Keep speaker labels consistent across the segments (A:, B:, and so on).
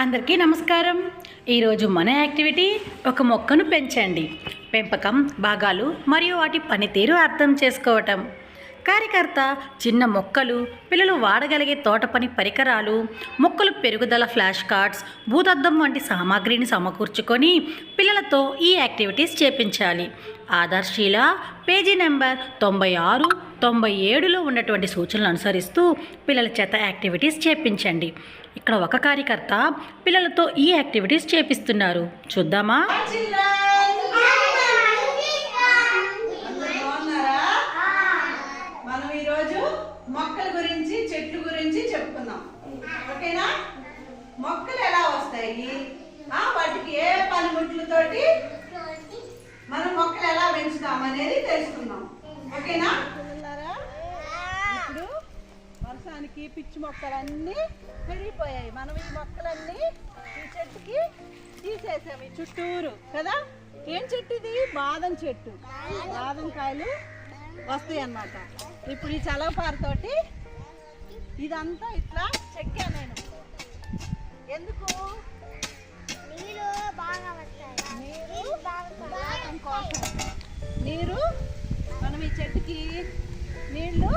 A: అందరికీ నమస్కారం. ఈరోజు మన యాక్టివిటీ ఒక మొక్కను పెంచండి. పెంపకం భాగాలు మరియు వాటి పనితీరు అర్థం చేసుకోవటం. కార్యకర్త చిన్న మొక్కలు పిల్లలు వాడగలిగే తోట పని పరికరాలు మొక్కలు పెరుగుదల ఫ్లాష్ కార్డ్స్ భూతద్దం వంటి సామాగ్రిని సమకూర్చుకొని పిల్లలతో ఈ యాక్టివిటీస్ చేపించాలి. ఆదర్శీల పేజీ నెంబర్ తొంభై ఆరు తొంభై ఏడులో ఉన్నటువంటి సూచనలు అనుసరిస్తూ పిల్లల చేత యాక్టివిటీస్ చేపించండి. ఇక్కడ ఒక కార్యకర్త పిల్లలతో ఈ యాక్టివిటీస్ చేపిస్తున్నారు. చూద్దామా
B: బాగున్నారా మనం ఈరోజు మొక్కల గురించి చెట్లు గురించి చెప్పుకుందాం ఓకేనా మొక్కలు ఎలా వస్తాయి ఆ, వాటికి ఏ పనిముట్లతోటి మనం మొక్కలు ఎలా అనేది ఓకేనా? ఇప్పుడు వర్షానికి పిచ్చి మొక్కలన్నీ పెరిగిపోయాయి మనం ఈ మొక్కలన్నీ ఈ చెట్టుకి తీసేసాము ఈ చుట్టూరు కదా? ఏం చెట్టు ఇది? బాదం చెట్టు. బాదం కాయలు వస్తాయి అన్నమాట. ఇప్పుడు ఈ చలవపారతోటి ఇదంతా ఇట్లా చెక్కా నేను. ఎందుకు? నీరు. మనం ఈ చెట్టుకి నీళ్ళు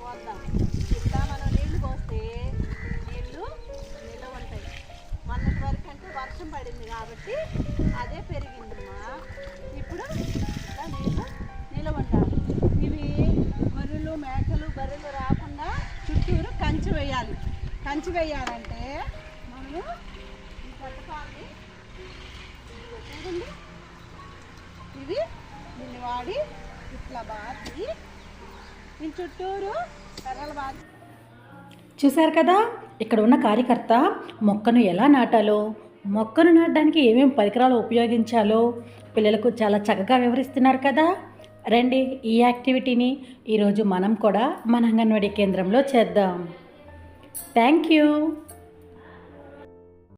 B: పోద్దాం. ఇట్లా మనం నీళ్ళు పోస్తే నీళ్ళు నిల్వ ఉంటాయి మొన్నటి వరకు అంటే వర్షం పడింది కాబట్టి అదే పెరిగిందమ్మా ఇప్పుడు ఇట్లా నీళ్ళు నిల్వ ఉండాలి ఇవి గొర్రెలు మేకలు బర్రెలు రాకుండా చుట్టూరు కంచి వేయాలి. కంచి వేయాలంటే మనము ఇవి దీన్ని వాడి ఇట్లా బాతి. దీని చుట్టూరు కర్రలు బాతి.
A: చూశారు కదా? ఇక్కడ ఉన్న కార్యకర్త మొక్కను ఎలా నాటాలో? మొక్కను నాటడానికి ఏమేమి పరికరాలు ఉపయోగించాలో? పిల్లలకు చాలా చక్కగా వివరిస్తున్నారు కదా? రండి ఈ యాక్టివిటీని ఈరోజు మనం కూడా మన అంగన్వాడీ కేంద్రంలో చేద్దాం. Thank you.